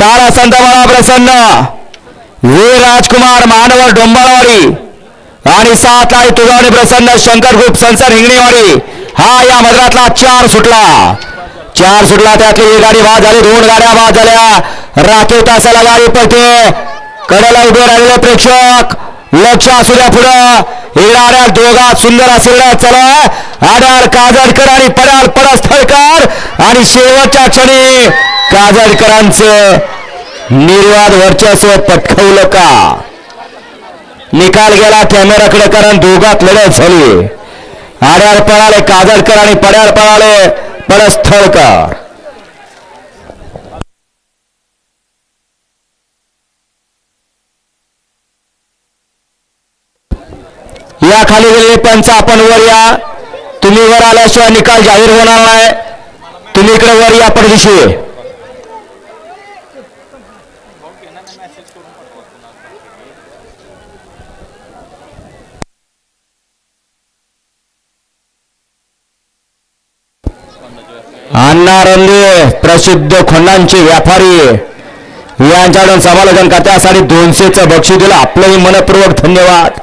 सारा संत बाळा प्रसन्न वीर राजकुमार मानवर डोंबाळवाडी आणि सात लाडी तुगावणी प्रसन्न शंकर ग्रुप संसार हिंगणेवाडी हा या मदरातला चार सुटला चार सुटला त्यातली एक गाडी बाद झाली दोन गाड्या बाद झाल्या राखीव तासाला गाडी पळते कडेला उभे राहिलेले प्रेक्षक लक्ष असू द्या पुढं येणाऱ्या दोघात सुंदर असेल चला आड्यार काजडकर आणि पडाल पडस्थळकर आणि शेवटच्या क्षणी काजडकरांचं निर्वाद वर्चस्व पटकवलं का? निकाल गेला कॅमेराकडे कारण दोघात लढत झाली. आड्याळ पळाले काजळकर आणि पड्याळ पळाले पडस्थळकर या खाली गेलेले पंच आपण वर या. तुम्ही वर आल्याशिवाय निकाल जाहीर होणार नाही. तुम्ही इकडे वर या पडदिशी अण्णा रंगे प्रसिद्ध खोंडांचे व्यापारी यांच्याकडून समालोचन करण्यासाठी दोनशेचं बक्षीस दिलं. आपलंही मनपूर्वक धन्यवाद.